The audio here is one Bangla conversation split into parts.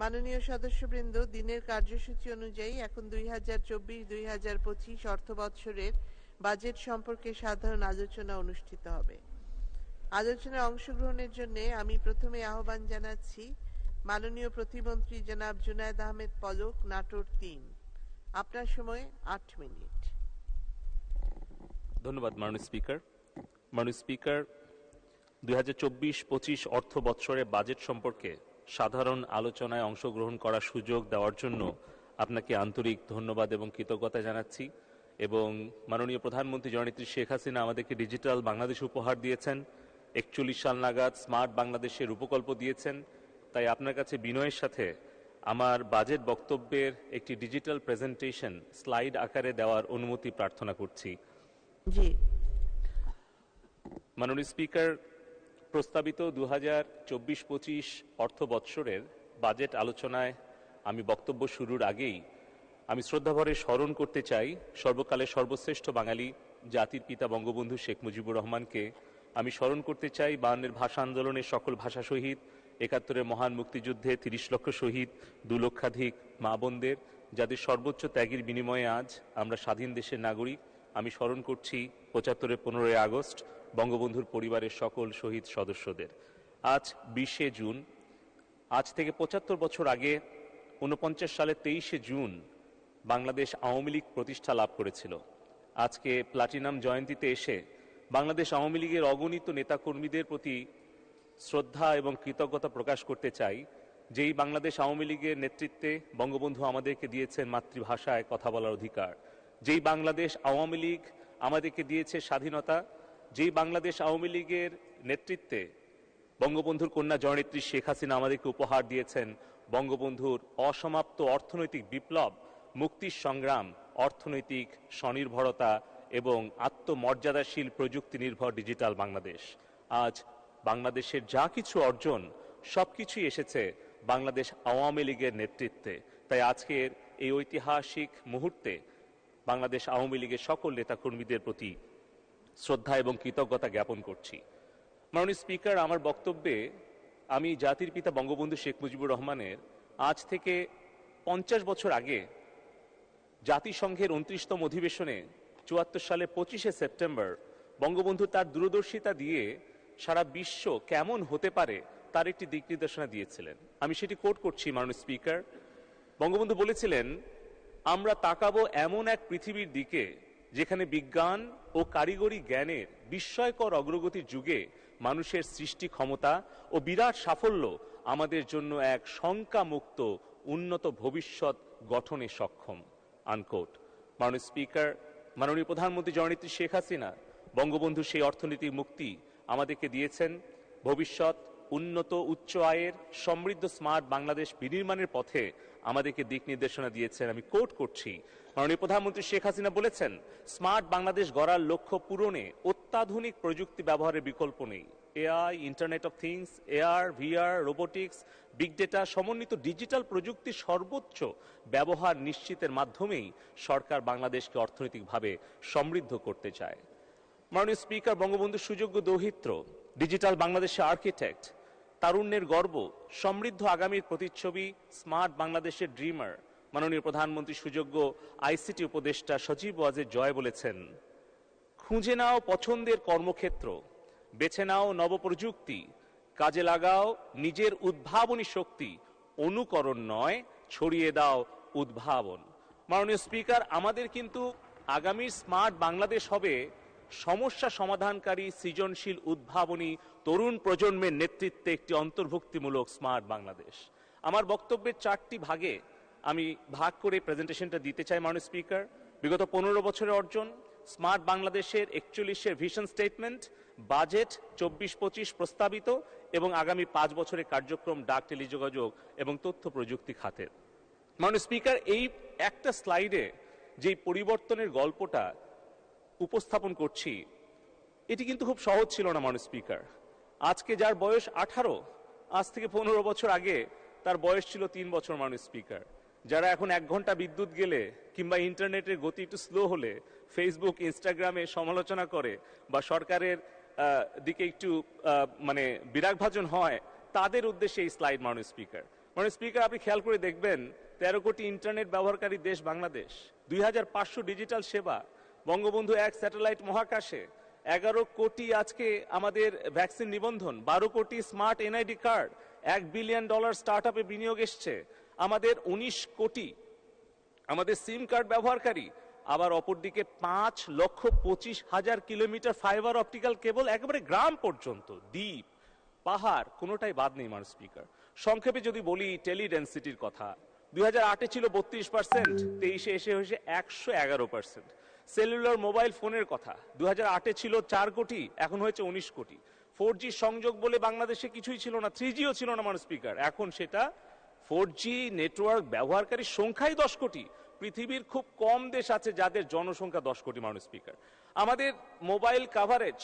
মাননীয় সদস্যবৃন্দ, দিনের কার্যসূচি অনুযায়ী এখন দুই হাজার চব্বিশ, দুই হাজার পঁচিশ অর্থ বৎসরের বাজেট সম্পর্কে সাধারণ আলোচনা অনুষ্ঠিত হবে। আলোচনায় অংশগ্রহণের জন্য আমি প্রথমে আহ্বান জানাচ্ছি মাননীয় প্রতিমন্ত্রী জনাব জুনায়দ আহমেদ পলক, নাটোর তিন। আপনার সময় আট মিনিট। ধন্যবাদ মাননীয় স্পিকার। মাননীয় স্পিকার, দুই হাজার চব্বিশ, পঁচিশ অর্থ বৎসরের বাজেট সম্পর্কে সাধারণ আলোচনায় অংশগ্রহণ করার সুযোগ দেওয়ার জন্য আপনাকে আন্তরিক ধন্যবাদ এবং কৃতজ্ঞতা জানাচ্ছি। এবং মাননীয় প্রধানমন্ত্রী জননেত্রী শেখ হাসিনা আমাদেরকে ডিজিটাল বাংলাদেশ উপহার দিয়েছেন। একচল্লিশ সাল নাগাদ স্মার্ট বাংলাদেশের উপকল্প দিয়েছেন। তাই আপনার কাছে বিনয়ের সাথে আমার বাজেট বক্তব্যের একটি ডিজিটাল প্রেজেন্টেশন স্লাইড আকারে দেওয়ার অনুমতি প্রার্থনা করছি। জি। মাননীয় স্পিকার প্রস্তাবিত দু হাজার চব্বিশ পঁচিশ অর্থ বৎসরের বাজেট আলোচনায় আমি বক্তব্য শুরুর আগেই আমি শ্রদ্ধাভরে স্মরণ করতে চাই সর্বকালের সর্বশ্রেষ্ঠ বাঙালি জাতির পিতা বঙ্গবন্ধু শেখ মুজিবুর রহমানকে। আমি স্মরণ করতে চাই বায়ান্নের ভাষা আন্দোলনের সকল ভাষা শহীদ, একাত্তরের মহান মুক্তিযুদ্ধে তিরিশ লক্ষ শহীদ, দু লক্ষাধিক মা বোনদের, যাদের সর্বোচ্চ ত্যাগের বিনিময়ে আজ আমরা স্বাধীন দেশের নাগরিক। আমি স্মরণ করছি পঁচাত্তরের পনেরোই আগস্ট বঙ্গবন্ধুর পরিবারের সকল শহীদ সদস্যদের। আজ বিশে জুন। আজ থেকে পঁচাত্তর বছর আগে উনপঞ্চাশ সালের তেইশে জুন বাংলাদেশ আওয়ামী লীগ প্রতিষ্ঠা লাভ করেছিল। আজকে প্লাটিনাম জয়ন্তীতে এসে বাংলাদেশ আওয়ামী লীগের অগণিত নেতাকর্মীদের প্রতি শ্রদ্ধা এবং কৃতজ্ঞতা প্রকাশ করতে চাই, যেই বাংলাদেশ আওয়ামী লীগের নেতৃত্বে বঙ্গবন্ধু আমাদেরকে দিয়েছেন মাতৃভাষায় কথা বলার অধিকার। যেই বাংলাদেশ আওয়ামী লীগ আমাদেরকে দিয়েছে স্বাধীনতা যেই বাংলাদেশ আওয়ামী লীগের নেতৃত্বে বঙ্গবন্ধুর কন্যা জননেত্রী শেখ হাসিনা আমাদেরকে উপহার দিয়েছেন, বঙ্গবন্ধুর অসমাপ্ত অর্থনৈতিক বিপ্লব, মুক্তির সংগ্রাম, অর্থনৈতিক স্বনির্ভরতা এবং আত্মমর্যাদাশীল প্রযুক্তি নির্ভর ডিজিটাল বাংলাদেশ। আজ বাংলাদেশের যা কিছু অর্জন, সবকিছুই এসেছে বাংলাদেশ আওয়ামী লীগের নেতৃত্বে। তাই আজকের এই ঐতিহাসিক মুহূর্তে বাংলাদেশ আওয়ামী লীগের সকল নেতাকর্মীদের প্রতি শ্রদ্ধা এবং কৃতজ্ঞতা জ্ঞাপন করছি। মাননীয় স্পিকার, আমার বক্তব্যে আমি জাতির পিতা বঙ্গবন্ধু শেখ মুজিবুর রহমানের আজ থেকে পঞ্চাশ বছর আগে জাতিসংঘের উনত্রিশতম অধিবেশনে চুয়াত্তর সালে পঁচিশে সেপ্টেম্বর বঙ্গবন্ধু তার দূরদর্শিতা দিয়ে সারা বিশ্ব কেমন হতে পারে তার একটি দিক নির্দেশনা দিয়েছিলেন। আমি সেটি কোট করছি, মাননীয় স্পিকার। বঙ্গবন্ধু বলেছিলেন, আমরা তাকাবো এমন এক পৃথিবীর দিকে যেখানে বিজ্ঞান ও কারিগরি জ্ঞানের বিস্ময়কর অগ্রগতির যুগে মানুষের সৃষ্টি ক্ষমতা ও বিরাট সাফল্য আমাদের জন্য এক শঙ্কামুক্ত উন্নত ভবিষ্যৎ গঠনে সক্ষম। আনকোট মাননীয় স্পিকার, মাননীয় প্রধানমন্ত্রী জননেত্রী শেখ হাসিনা, বঙ্গবন্ধু সেই অর্থনৈতিক মুক্তি আমাদেরকে দিয়েছেন। ভবিষ্যৎ, উন্নত, উচ্চ আয়ের, সমৃদ্ধ, স্মার্ট বাংলাদেশ বিনির্মাণের পথে আমাদেরকে দিক নির্দেশনা দিয়েছেন। আমি কোট করছি। মাননীয় প্রধানমন্ত্রী শেখ হাসিনা বলেছেন, স্মার্ট বাংলাদেশ গড়ার লক্ষ্য পূরণে অত্যাধুনিক প্রযুক্তি ব্যবহারের বিকল্প নেই। AI internet of things AR, VR, robotics, big data সমন্বিত ডিজিটাল প্রযুক্তির সর্বোচ্চ ব্যবহার নিশ্চিতের মাধ্যমেই সরকার বাংলাদেশকে অর্থনৈতিকভাবে সমৃদ্ধ করতে চায়। মাননীয় স্পিকার, বঙ্গবন্ধু সুযোগ্য দৌহিত্র, ডিজিটাল বাংলাদেশের আর্কিটেক্ট তারুণ্যের গর্ব, সমৃদ্ধ আগামীর প্রতিচ্ছবি স্মার্ট বাংলাদেশের ড্রিমার। মাননীয় প্রধানমন্ত্রী সুযোগ্য আইসিটি উপদেষ্টা সজীব ওয়াজের জয় বলেছেন। খুঁজে নাও পছন্দের কর্মক্ষেত্র, বেছে নাও নবপ্রযুক্তি, কাজে লাগাও নিজের উদ্ভাবনী শক্তি, অনুকরণ নয়, ছড়িয়ে দাও উদ্ভাবন। মাননীয় স্পিকার, আমাদের কিন্তু আগামীর স্মার্ট বাংলাদেশ হবে সমস্যা সমাধানকারী সৃজনশীল উদ্ভাবনী তরুণ প্রজন্মের নেতৃত্বে একটি অন্তর্ভুক্তিমূলক স্মার্ট বাংলাদেশ। আমার বক্তব্যের চারটি ভাগে আমি ভাগ করে প্রেজেন্টেশনটা দিতে চাই মাননীয় স্পিকার। বিগত পনেরো বছরের অর্জন, স্মার্ট বাংলাদেশের একচল্লিশের ভিশন স্টেটমেন্ট, বাজেট চব্বিশ পঁচিশ প্রস্তাবিত এবং আগামী পাঁচ বছরের কার্যক্রম ডাক টেলিযোগাযোগ এবং তথ্য প্রযুক্তি খাতের। মাননীয় স্পিকার, এই একটা স্লাইডে যে পরিবর্তনের গল্পটা উপস্থাপন করছি, এটি কিন্তু খুব সহজ ছিল না মাননীয় স্পিকার। আজকে যার বয়স আঠারো, আজ থেকে পনেরো বছর আগে তার বয়স ছিল তিন বছর মাননীয় স্পিকার। যারা এখন এক ঘণ্টা বিদ্যুৎ গেলে কিংবা ইন্টারনেটের গতি একটু স্লো হলে ফেসবুক, ইনস্টাগ্রামে সমালোচনা করে বা সরকারের দিকে একটু মানে বিরাগভাজন হয়, তাদের উদ্দেশ্যে এই স্লাইড মাননীয় স্পিকার। মানে স্পিকার, আপনি খেয়াল করে দেখবেন, তেরো কোটি ইন্টারনেট ব্যবহারকারী দেশ বাংলাদেশ, দুই হাজার পাঁচশো ডিজিটাল সেবা বঙ্গবন্ধু এক স্যাটেলাইট মহাকাশে এগারো কোটি আজকে আমাদের ভ্যাকসিন নিবন্ধন, বারো কোটি স্মার্ট এনআইডি কার্ড, এক বিলিয়ন ডলার স্টার্ট আপে বিনিয়োগ এসছে। আমাদের উনিশ কোটি আমাদের সিম কার্ড ব্যবহারকারী, আবার অপরদিকে পাঁচ লক্ষ পঁচিশ হাজার কিলোমিটার ফাইবার অপটিক্যাল কেবল একেবারে গ্রাম পর্যন্ত, দ্বীপ, পাহাড়, কোনোটাই বাদ নেই মানুষ স্পিকার। সংক্ষেপে যদি বলি টেলি ডেন্সিটির কথা, দুই হাজার আটে ছিল বত্রিশ পার্সেন্ট, তেইশে এসে হয়েছে একশো এগারো পার্সেন্ট। সেলুলার মোবাইল ফোনের কথা। দু হাজার আটে ছিল চার কোটি, এখন হয়েছে উনিশ কোটি। ফোর সংযোগ বলে বাংলাদেশে কিছুই ছিল না থ্রি জিও ছিল না মানুষ স্পিকার। এখন সেটা ফোর নেটওয়ার্ক ব্যবহারকারীর সংখ্যাই দশ কোটি। পৃথিবীর খুব কম দেশ আছে যাদের জনসংখ্যা দশ কোটি মানুষ স্পিকার। আমাদের মোবাইল কাভারেজ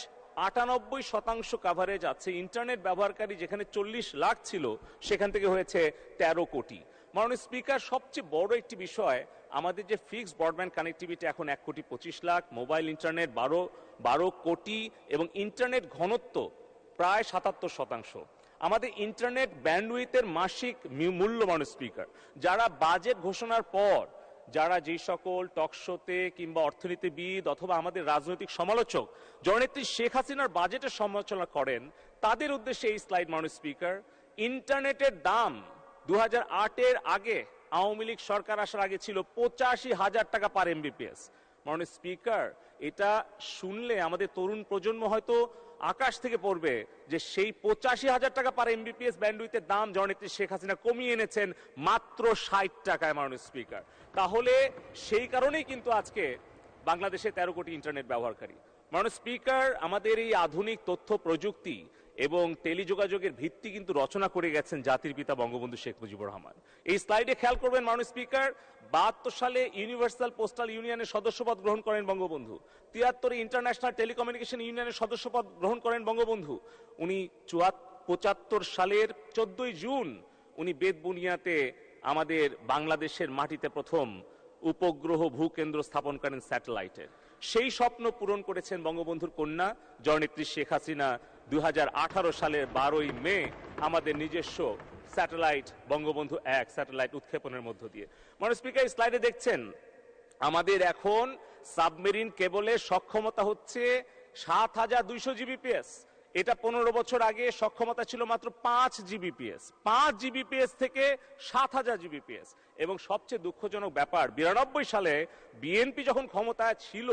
আটানব্বই শতাংশ কাভারেজ আছে। ইন্টারনেট ব্যবহারকারী যেখানে চল্লিশ লাখ ছিল, সেখান থেকে হয়েছে তেরো কোটি। মাননীয় স্পিকার সবচেয়ে বড় একটি বিষয় আমাদের যে ফিক্সড ব্রডব্যান্ড কানেক্টিভিটি এখন এক কোটি পঁচিশ লাখ মোবাইল ইন্টারনেট বারো বারো কোটি এবং ইন্টারনেট ঘনত্ব প্রায় সাতাত্তর শতাংশ। আমাদের ইন্টারনেট ব্যান্ডউইথের মাসিক মি- মূল্য মানুষ স্পিকার যারা বাজেট ঘোষণার পর, যারা যেই সকল টকশোতে কিংবা অর্থনীতিবিদ অথবা আমাদের রাজনৈতিক সমালোচক, জননেত্রী শেখ হাসিনার বাজেটের সমালোচনা করেন, তাদের উদ্দেশ্যে এই স্লাইড মানুষ স্পিকার ইন্টারনেটের দাম দু এর আগে আওয়ামী লীগ সরকার আসার আগে ছিল পঁচাশি হাজার টাকা পার এমবিপিএস। মাননীয় স্পিকার, এটা শুনলে আমাদের তরুণ প্রজন্ম হয়তো আকাশ থেকে পড়বে যে সেই পঁচাশি হাজার টাকা পার এমবিপিএস ব্যান্ডউইথের দাম জননেত্রী শেখ হাসিনা কমিয়ে এনেছেন মাত্র ষাট টাকায়, মাননীয় স্পিকার। তাহলে সেই কারণেই কিন্তু আজকে বাংলাদেশে তেরো কোটি ইন্টারনেট ব্যবহারকারী। মাননীয় স্পিকার, আমাদের এই আধুনিক তথ্য প্রযুক্তি এবং টেলিযোগাযোগের ভিত্তি কিন্তু রচনা করে গেছেন জাতির পিতা বঙ্গবন্ধু শেখ মুজিবুর রহমান। এই স্লাইডে খেয়াল করবেন, মাননীয় স্পিকার, বাহাত্তর সালে ইউনিভার্সাল পোস্টাল ইউনিয়নের সদস্যপদ গ্রহণ করেন বঙ্গবন্ধু। তিয়াত্তরে ইন্টারন্যাশনাল টেলিকমিউনিকেশন ইউনিয়নের সদস্যপদ গ্রহণ করেন বঙ্গবন্ধু। উনি চুয়াত্তর পঁচাত্তর সালের চোদ্দই জুন উনি বেদবুনিয়াতে আমাদের বাংলাদেশের মাটিতে প্রথম উপগ্রহ ভূকেন্দ্র স্থাপন করেন স্যাটেলাইটের। সেই স্বপ্ন পূরণ করেছেন বঙ্গবন্ধুর কন্যা, জননেত্রী শেখ হাসিনা দুই সালের বারোই মে আমাদের নিজস্ব স্যাটেলাইট বঙ্গবন্ধু এক, স্যাটেলাইট উৎক্ষেপণের মধ্য দিয়ে। মনে স্পিকার স্লাইডে দেখছেন, আমাদের এখন সাবমেরিন কেবলের সক্ষমতা হচ্ছে সাত হাজার দুইশো জিবিপিএস। এটা পনেরো বছর আগে সক্ষমতা ছিল মাত্র পাঁচ জিবিপিএস। পাঁচ জিবিপিএস থেকে সাত হাজার জিবিপিএস। এবং সবচেয়ে দুঃখজনক ব্যাপার, বিরানব্বই সালে বিএনপি যখন ক্ষমতায় ছিল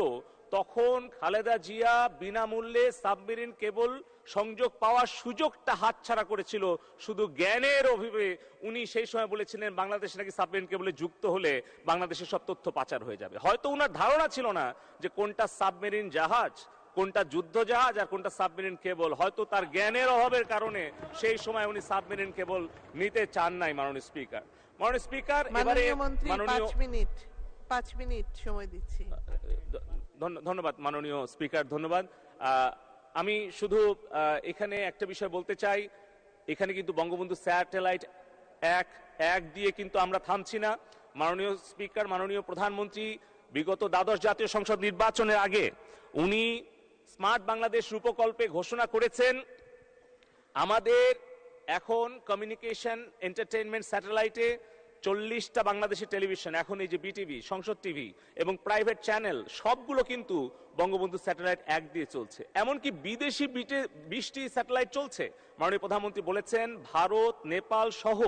তখন খালেদা জিয়া বিনামূল্যে সাবমেরিন কেবল সংযোগ পাওয়ার সুযোগটা হাতছাড়া করেছিল শুধু জ্ঞানের অভিবে। উনি সেই সময় বলেছিলেন বাংলাদেশ নাকি সাবমেরিন কেবলে যুক্ত হলে বাংলাদেশের সব তথ্য পাচার হয়ে যাবে। হয়তো ওনার ধারণা ছিল না যে কোনটা সাবমেরিন জাহাজ কোনটা যুদ্ধ জাহাজ আর কোনটা সাবমেরিন কেবল। হয়তো তার জ্ঞানের অভাবের কারণে সেই সময় উনি সাবমেরিন কেবল নিতে চান নাই মাননীয় স্পিকার। মাননীয় স্পিকার এবারে মাননীয় মিনিট। পাঁচ মিনিট সময় দিচ্ছি। ধন্যবাদ মাননীয় স্পিকার, ধন্যবাদ। আমি শুধু এখানে একটা বিষয় বলতে চাই। এখানে কিন্তু বঙ্গবন্ধু স্যাটেলাইট এক এক দিয়ে কিন্তু আমরা থামছি না। মাননীয় স্পিকার, মাননীয় প্রধানমন্ত্রী, বিগত দ্বাদশ জাতীয় সংসদ নির্বাচনের আগে উনি স্মার্ট বাংলাদেশ রূপকল্পে ঘোষণা করেছেন, আমাদের এখন কমিউনিকেশন এন্টারটেনমেন্ট স্যাটেলাইটে চল্লিশটা বাংলাদেশি টেলিভিশন, এখন এই যে বিটিভি সংসদ টিভি এবং প্রাইভেট চ্যানেল সবগুলো কিন্তু বঙ্গবন্ধু স্যাটেলাইট এক দিয়ে চলছে। এমনকি বিদেশি বিটে- বিশটি স্যাটেলাইট চলছে। মাননীয় প্রধানমন্ত্রী বলেছেন, ভারত, নেপাল সহ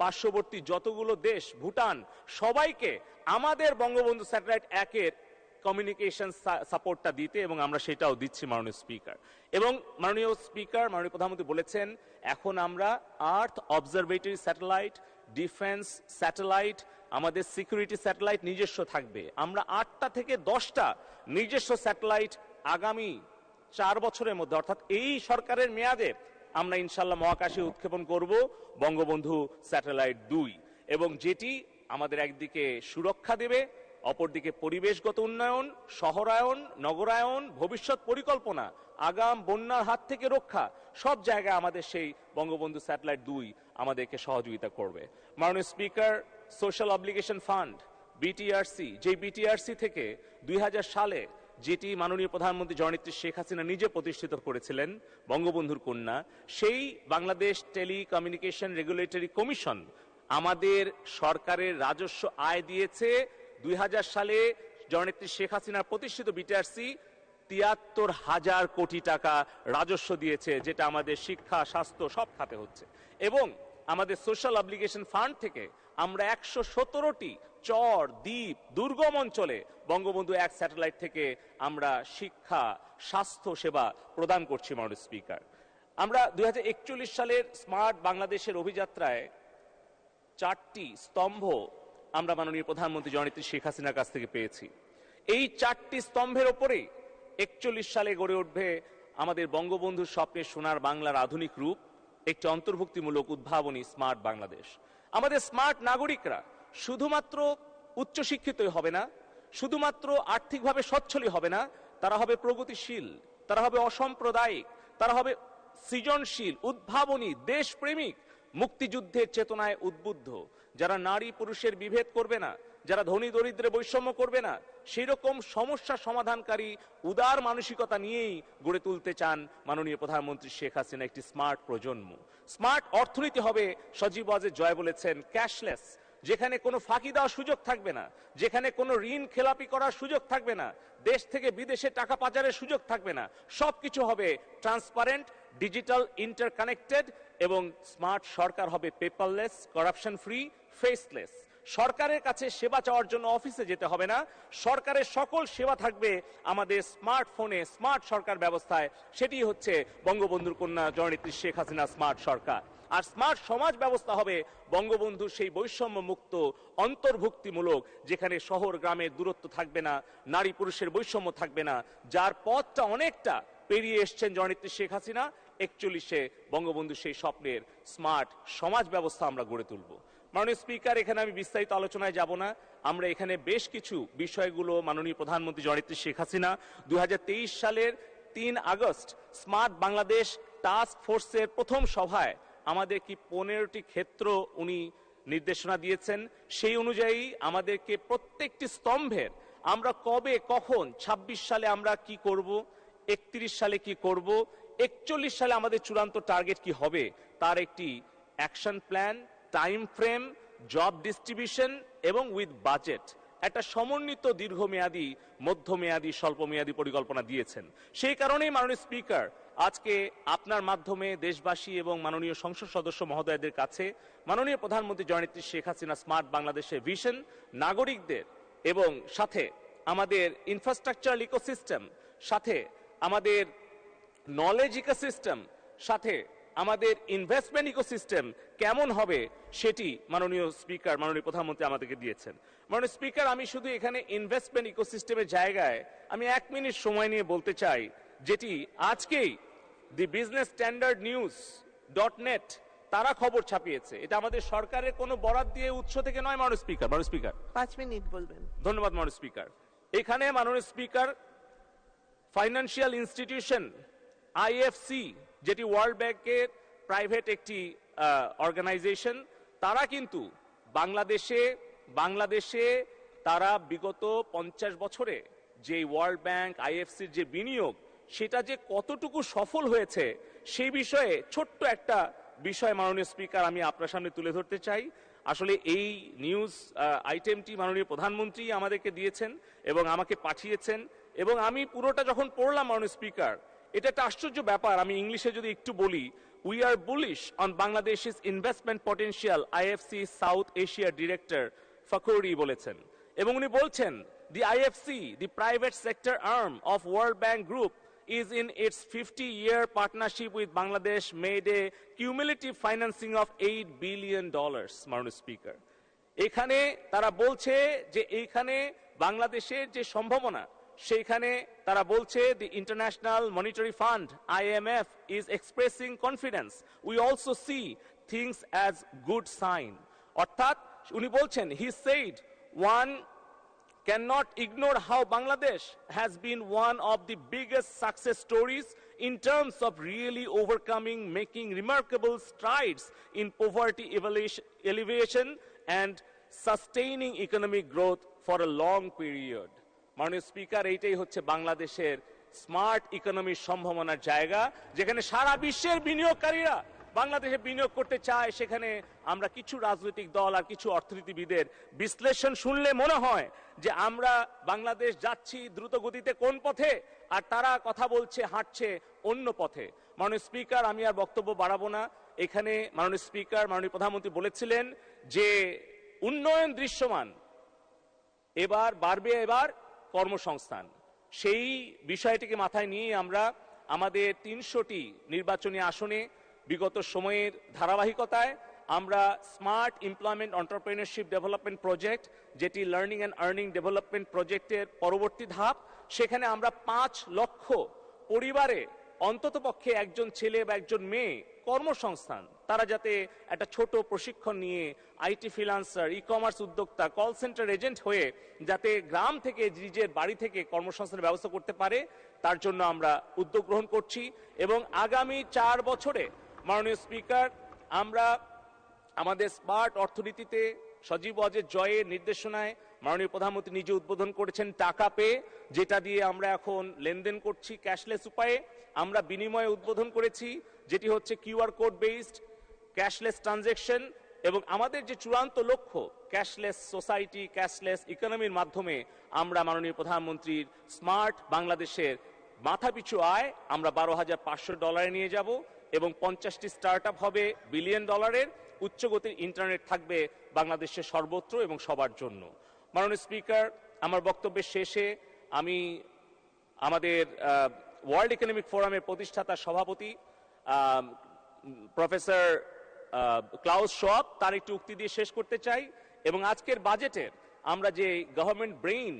পার্শ্ববর্তী যতগুলো দেশ, ভুটান, সবাইকে আমাদের বঙ্গবন্ধু স্যাটেলাইট একের কমিউনিকেশন সাপোর্টটা দিতে এবং আমরা সেটাও দিচ্ছি মাননীয় স্পিকার এবং মাননীয় স্পিকার মাননীয় প্রধানমন্ত্রী বলেছেন, এখন আমরা earth observatory satellite defence satellite, আমাদের সিকিউরিটি স্যাটেলাইট নিজস্ব থাকবে। আমরা আটটা থেকে দশটা নিজস্ব স্যাটেলাইট আগামী চার বছরের মধ্যে, অর্থাৎ এই সরকারের মেয়াদে আমরা ইনশাল্লাহ মহাকাশে উৎক্ষেপণ করব, বঙ্গবন্ধু স্যাটেলাইট দুই। এবং যেটি আমাদের একদিকে সুরক্ষা দেবে অপরদিকে পরিবেশগত উন্নয়ন, শহরায়ন, নগরায়ন, ভবিষ্যৎ পরিকল্পনা, আগাম, বন্যার হাত থেকে রক্ষা, সব জায়গায় আমাদের সেই বঙ্গবন্ধু স্যাটেলাইট দুই আমাদেরকে সহযোগিতা করবে। মাননীয় speaker, social obligation fund, BTRC যে বিটিআরসি থেকে দুই হাজার সালে যেটি মাননীয় প্রধানমন্ত্রী জননেত্রী শেখ হাসিনা নিজে প্রতিষ্ঠিত করেছিলেন, বঙ্গবন্ধুর কন্যা, সেই বাংলাদেশ টেলিকমিউনিকেশন রেগুলেটরি কমিশন আমাদের সরকারের রাজস্ব আয় দিয়েছে দুই হাজার সালে জননেত্রী শেখ হাসিনার প্রতিষ্ঠিত বিটিআরসি তিয়াত্তর হাজার কোটি টাকা রাজস্ব দিয়েছে, যেটা আমাদের শিক্ষা, স্বাস্থ্য সব খাতে হচ্ছে। এবং আমাদের সোশ্যাল অব্লিগেশন ফান্ড থেকে আমরা একশো সতেরোটি চর, দ্বীপ, দুর্গম অঞ্চলে বঙ্গবন্ধু এক স্যাটেলাইট থেকে আমরা শিক্ষা, স্বাস্থ্য সেবা প্রদান করছি মাননীয় স্পিকার। আমরা দুই হাজার একচল্লিশ সালের স্মার্ট বাংলাদেশের অভিযাত্রায় চারটি স্তম্ভ আমরা মাননীয় প্রধানমন্ত্রী জননেত্রী শেখ হাসিনার কাছ থেকে পেয়েছি। এই চারটি স্তম্ভের ওপরেই একচল্লিশ সালে গড়ে উঠবে আমাদের বঙ্গবন্ধুর স্বপ্নের সোনার বাংলার আধুনিক রূপ, একটি অন্তর্ভুক্তিমূলক উদ্ভাবনী স্মার্ট বাংলাদেশ। আমাদের স্মার্ট নাগরিকরা শুধুমাত্র উচ্চশিক্ষিতই হবে না, শুধুমাত্র আর্থিকভাবে সচ্ছলই হবে না, তারা হবে প্রগতিশীল, তারা হবে অসাম্প্রদায়িক, তারা হবে সৃজনশীল, উদ্ভাবনী, দেশপ্রেমিক, মুক্তিযুদ্ধের চেতনায় উদ্বুদ্ধ। যারা নারী পুরুষের বিভেদ করবে না, যারা ধনী দরিদ্রে বৈষম্য করবে না সেই রকম সমস্যা সমাধানকারী, উদার মানসিকতা নিয়েই গড়ে তুলতে চান মাননীয় প্রধানমন্ত্রী শেখ হাসিনা একটি স্মার্ট প্রজন্ম। স্মার্ট অর্থনীতি হবে, সজীব ওয়াজেদ জয় বলেছেন, ক্যাশলেস, যেখানে কোনো ফাঁকি দেওয়ার সুযোগ থাকবে না, যেখানে কোনো ঋণ খেলাপি করার সুযোগ থাকবে না, দেশ থেকে বিদেশে টাকা পাচারের সুযোগ থাকবে না, সবকিছু হবে ট্রান্সপারেন্ট ডিজিটাল ইন্টারকানেক্টেড এবং স্মার্ট সরকার হবে পেপারলেস করাপশন ফ্রি ফেসলেস সরকারের কাছে সেবা চাওয়ার জন্য অফিসে যেতে হবে না। সরকারের সকল সেবা থাকবে আমাদের স্মার্টফোনে স্মার্ট সরকার ব্যবস্থায়। সেটি হচ্ছে বঙ্গবন্ধুর কন্যা জননেত্রী শেখ হাসিনা স্মার্ট সরকার। আর স্মার্ট সমাজ ব্যবস্থা হবে বঙ্গবন্ধুর সেই বৈষম্য মুক্ত অন্তর্ভুক্তিমূলক, যেখানে শহর গ্রামের দূরত্ব থাকবে না নারী পুরুষের বৈষম্য থাকবে না। যার পথটা অনেকটা পেরিয়ে এসছেন জননেত্রী শেখ হাসিনা। একচল্লিশে বঙ্গবন্ধু সেই স্বপ্নের স্মার্ট সমাজ ব্যবস্থা আমরা গড়ে তুলব। মাননীয় স্পিকার, এখানে আমি বিস্তারিত আলোচনায় যাব না। আমরা এখানে বেশ কিছু বিষয়গুলো মাননীয় প্রধানমন্ত্রী জননেত্রী শেখ হাসিনা, দুহাজার তেইশ সালের তিন আগস্ট স্মার্ট বাংলাদেশ টাস্ক ফোর্সের প্রথম সভায় আমাদের কি পনেরোটি ক্ষেত্র উনি নির্দেশনা দিয়েছেন, সেই অনুযায়ী আমাদেরকে প্রত্যেকটি স্তম্ভের আমরা কবে, কখন ২৬ সালে আমরা কি করব, একত্রিশ সালে কি করব একচল্লিশ সালে আমাদের চূড়ান্ত টার্গেট কি হবে? তার একটি action plan time frame job distribution এবং উইথ বাজেট একটা সমন্বিত দীর্ঘমেয়াদী, মধ্যমেয়াদী, স্বল্পমেয়াদী পরিকল্পনা দিয়েছেন। সেই কারণেই মাননীয় স্পিকার আজকে আপনার মাধ্যমে দেশবাসী এবং মাননীয় সংসদ সদস্য মহোদয়দের কাছে মাননীয় প্রধানমন্ত্রী জননেত্রী শেখ হাসিনা স্মার্ট বাংলাদেশের ভিশন নাগরিকদের এবং সাথে আমাদের ইনফ্রাস্ট্রাকচার ইকোসিস্টেম সাথে আমাদের নলেজ ইকোসিস্টেম সাথে আমাদের ইনভেস্টমেন্ট ইকোসিস্টেম কেমন হবে সেটি মাননীয় স্পিকার মাননীয় প্রধানমন্ত্রী আমাদেরকে দিয়েছেন। মাননীয় স্পিকার আমি শুধু এখানে ইনভেস্টমেন্ট ইকোসিস্টেমের জায়গায় আমি এক মিনিট সময় নিয়ে বলতে চাই যেটি আজকেই the business standard news dot net তারা খবর ছাপিয়েছে। এটা আমাদের সরকারের কোনো বরাদ দিয়ে উৎস থেকে নয় মাননীয় স্পিকার মাননীয় স্পিকার পাঁচ মিনিট বলবেন। ধন্যবাদ মাননীয় স্পিকার এখানে মাননীয় স্পিকার ফাইন্যান্সিয়াল ইনস্টিটিউশন আইএফসি, যেটি ওয়ার্ল্ড ব্যাংকের প্রাইভেট একটি অর্গানাইজেশন তারা কিন্তু বাংলাদেশে বাংলাদেশে তারা বিগত পঞ্চাশ বছরে যে ওয়ার্ল্ড ব্যাংক আইএফসির যে বিনিয়োগ, সেটা যে কতটুকু সফল হয়েছে, সেই বিষয়ে ছোট্ট একটা বিষয় মাননীয় স্পিকার, আমি আপনার সামনে তুলে ধরতে চাই। আসলে এই নিউজ আইটেমটি মাননীয় প্রধানমন্ত্রী আমাদেরকে দিয়েছেন এবং আমাকে পাঠিয়েছেন এবং আমি পুরোটা যখন পড়লাম মাননীয় স্পিকার এটা একটা আশ্চর্য ব্যাপার, আমি ইংলিশে যদি একটু বলি we are bullish on Bangladesh investment potential IFC South Asia director Fakhouri বলেছেন। এবং উনি বলছেন the IFC the private sector arm of World Bank group is in its 50 year partnership with Bangladesh made a cumulative financing of 8 billion dollars মাননীয় স্পিকার এখানে তারা বলছে যে এইখানে বাংলাদেশের যে সম্ভাবনা সেইখানে তারা বলছে the international monetary fund IMF is expressing confidence we also see things as good sign অর্থাৎ উনি বলছেন he said one cannot ignore how Bangladesh has been one of the biggest success stories in terms of really overcoming, making remarkable strides in poverty evaluation- elevation and sustaining economic growth for a long period. মাননীয় স্পিকার, এইটাই হচ্ছে বাংলাদেশের স্মার্ট ইকোনমির সম্ভাবনার জায়গা, যেখানে সারা বিশ্বের বিনিয়োগকারীরা বাংলাদেশে বিনিয়োগ করতে চায়। সেখানে আমরা কিছু রাজনৈতিক দল আর কিছু অর্থনীতিবিদের বিশ্লেষণ শুনলে মনে হয় যে আমরা বাংলাদেশ যাচ্ছি দ্রুত গতিতে কোন পথে, আর তারা কথা বলছে, হাঁটছে অন্য পথে। মাননীয় স্পিকার, আমি আর বক্তব্য বাড়াবো না। এখানে মাননীয় স্পিকার, মাননীয় প্রধানমন্ত্রী বলেছিলেন যে উন্নয়ন দৃশ্যমান, এবার বাড়বে, এবার কর্মসংস্থান। সেই বিষয়টিকে মাথায় নিয়ে আমরা আমাদের তিনশোটি নির্বাচনী আসনে বিগত সময়ের ধারাবাহিকতায় আমরা smart employment entrepreneurship development project যেটি লার্নিং অ্যান্ড আর্নিং ডেভেলপমেন্ট প্রজেক্টের পরবর্তী ধাপ, সেখানে আমরা পাঁচ লক্ষ পরিবারে অন্ততপক্ষে একজন ছেলে বা একজন মেয়ে কর্মসংস্থান। তারা যাতে একটা ছোট প্রশিক্ষণ নিয়ে আইটি ফ্রিলান্সার ই কমার্স উদ্যোক্তা, কল সেন্টার এজেন্ট হয়ে যাতে গ্রাম থেকে নিজের বাড়ি থেকে কর্মসংস্থানের ব্যবস্থা করতে পারে, তার জন্য আমরা উদ্যোগ গ্রহণ করছি এবং আগামী চার বছরে, মাননীয় স্পিকার, আমরা আমাদের স্মার্ট অর্থনীতিতে সজীব অজের জয়ের নির্দেশনায় মাননীয় প্রধানমন্ত্রী নিজে উদ্বোধন করেছেন টাকা পে, যেটা দিয়ে আমরা এখন লেনদেন করছি ক্যাশলেস উপায়ে। আমরা বিনিময়ে উদ্বোধন করেছি, যেটি হচ্ছে QR code based cashless transaction এবং আমাদের যে চূড়ান্ত লক্ষ্য, ক্যাশলেস সোসাইটি, ক্যাশলেস ইকোনমির মাধ্যমে আমরা মাননীয় প্রধানমন্ত্রীর স্মার্ট বাংলাদেশের মাথাপিছু আয় আমরা বারো হাজার পাঁচশো ডলারে নিয়ে যাব এবং পঞ্চাশটি স্টার্ট হবে বিলিয়ন ডলারের, উচ্চগতির ইন্টারনেট থাকবে বাংলাদেশের সর্বত্র এবং সবার জন্য। মাননীয় স্পিকার, আমার বক্তব্যের শেষে আমি আমাদের ওয়ার্ল্ড ইকোনমিক ফোরামের প্রতিষ্ঠাতা সভাপতি প্রফেসর ক্লাউস শপ তার একটি উক্তি দিয়ে শেষ করতে চাই। এবং আজকের বাজেটের আমরা যে গভর্নমেন্ট ব্রেইন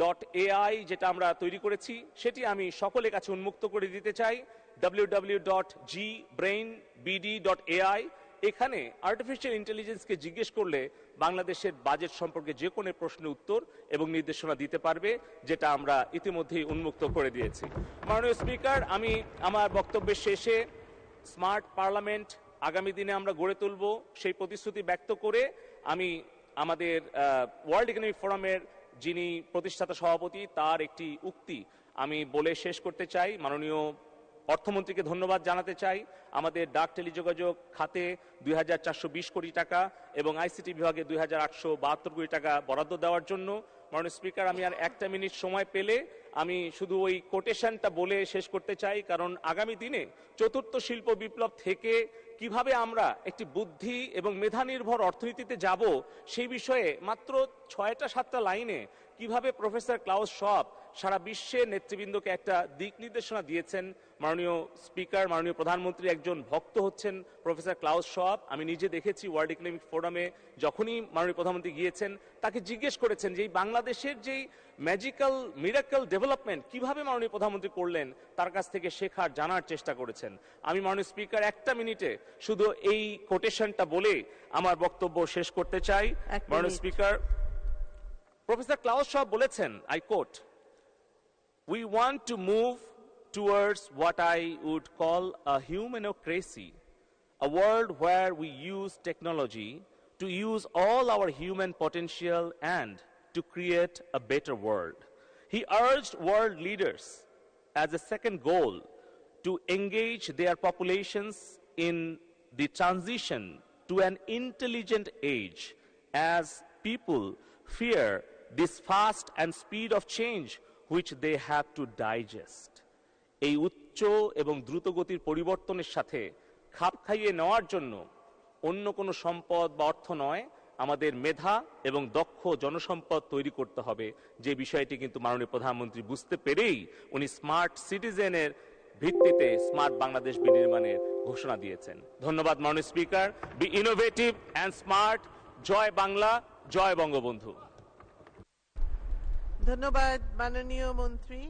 ডট এআই যেটা আমরা তৈরি করেছি, সেটি আমি সকলের কাছে উন্মুক্ত করে দিতে চাই। W W dot G brain BD dot AI এখানে আর্টিফিশিয়াল ইন্টেলিজেন্সকে জিজ্ঞেস করলে বাংলাদেশের বাজেট সম্পর্কে যে কোনো প্রশ্নের উত্তর এবং নির্দেশনা দিতে পারবে, যেটা আমরা ইতিমধ্যেই উন্মুক্ত করে দিয়েছি। মাননীয় স্পিকার, আমি আমার বক্তব্যের শেষে স্মার্ট পার্লামেন্ট আগামী দিনে আমরা গড়ে তুলব, সেই প্রতিশ্রুতি ব্যক্ত করে আমি আমাদের ওয়ার্ল্ড ইকোনমিক ফোরামের যিনি প্রতিষ্ঠাতা সভাপতি, তার একটি উক্তি আমি বলে শেষ করতে চাই। মাননীয় অর্থমন্ত্রীকে ধন্যবাদ জানাতে চাই। আমাদের ডাক টেলিযোগাযোগ খাতে দুই হাজার চারশো বিশ কোটি টাকা এবং আইসিটি বিভাগে দুই হাজার আটশো বাহাত্তর কোটি টাকা বরাদ্দ দেওয়ার জন্য। মাননীয় স্পিকার, আমি আর একটা মিনিট সময় পেলে আমি শুধু ওই কোটেশনটা বলে শেষ করতে চাই, কারণ আগামী দিনে চতুর্থ শিল্প বিপ্লব থেকে কীভাবে আমরা একটি বুদ্ধি এবং মেধা নির্ভর অর্থনীতিতে যাব সেই বিষয়ে মাত্র ছয়টা সাতটা লাইনে কীভাবে প্রফেসর ক্লাউস শপ সারা বিশ্বে নেতৃবৃন্দকে একটা দিক নির্দেশনা দিয়েছেন মাননীয় স্পিকার মাননীয় প্রধানমন্ত্রী। একজন ভক্ত হচ্ছেন প্রফেসর ক্লাউস শপ আমি নিজে দেখেছি ওয়ার্ল্ড ইকোনমিক ফোরামে যখনই মাননীয় প্রধানমন্ত্রী গিয়েছেন তাকে জিজ্ঞেস করেছেন যে এই বাংলাদেশের যেই ম্যাজিক্যাল মিরাক্যাল ডেভেলপমেন্ট কীভাবে মাননীয় প্রধানমন্ত্রী করলেন তার কাছ থেকে শেখার জানার চেষ্টা করেছেন। আমি মাননীয় স্পিকার একটা মিনিটে শুধু এই কোটেশনটা বলে আমার বক্তব্য শেষ করতে চাই। মাননীয় স্পিকার প্রফেসর ক্লাউস শপ বলেছেন I quote we want to move towards what I would call a humanocracy, a world where we use technology to use all our human potential and to create a better world. He urged world leaders as a second goal to engage their populations in the transition to an intelligent age as people fear this fast and speed of change which they have to digest এই উচ্চ এবং দ্রুতগতির পরিবর্তনের সাথে খাপ খাইয়ে নেওয়ার জন্য অন্য কোনো সম্পদ বা অর্থ নয়, আমাদের মেধা এবং দক্ষ জনসম্পদ তৈরি করতে হবে। যে বিষয়টি কিন্তু মাননীয় প্রধানমন্ত্রী বুঝতে পেরেই উনি স্মার্ট সিটিজেনের ভিত্তিতে স্মার্ট বাংলাদেশ বিনির্মাণের ঘোষণা দিয়েছেন। ধন্যবাদ মাননীয় speaker. Be innovative and smart জয় বাংলা, জয় বঙ্গবন্ধু। ধন্যবাদ মাননীয় মন্ত্রী।